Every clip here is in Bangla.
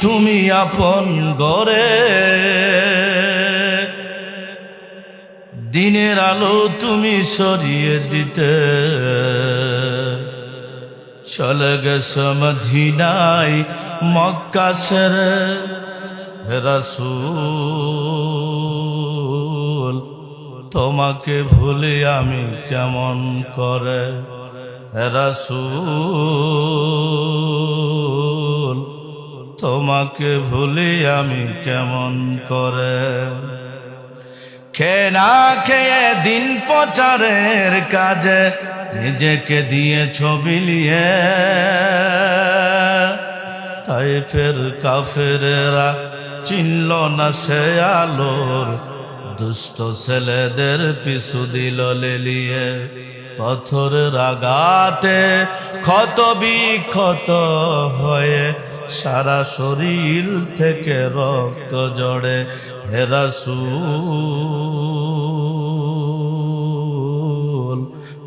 তুমি আপন গরে দিনের আলো তুমি সরিয়ে দিতে। চলে গেছে মদিনাই মক্কা সেরে রাসূল। তোমাকে ভুলে আমি কেমন করে? রাসূল। তোমাকে ভুলে আমি কেমন করে? না খেয়ে দিন প্রচারের কাজে নিজেকে দিয়ে ছবি নিয়ে। তাই ফের কাফেরা চিনল না সে আলোর দুষ্ট ছেলেদের পিছু দিল লেলিয়ে। পাথরের আঘাতে ক্ষত বিক্ষত হয়ে সারা শরীর থেকে রক্ত জড়ে হেরাসুল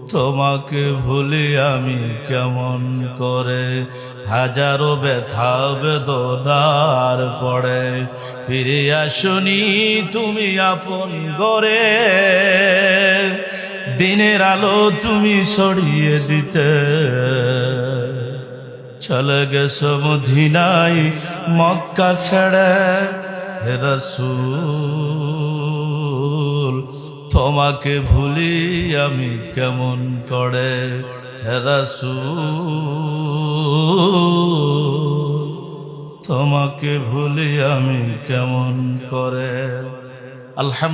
তোমাকে ভুলি আমি কেমন করে? হাজারো ব্যথা বেদনার পড়ে ফিরে আসনি তুমি আপন গরে দিনের আলো তুমি সরিয়ে দিতে। চলে গেছো মদিনাই মক্কা ছেড়ে হে রাসূল, তোমাকে ভুলি আমি কেমন করে? হে রাসূল, তোমাকে ভুলি আমি কেমন করে? আলহামদুলিল্লাহ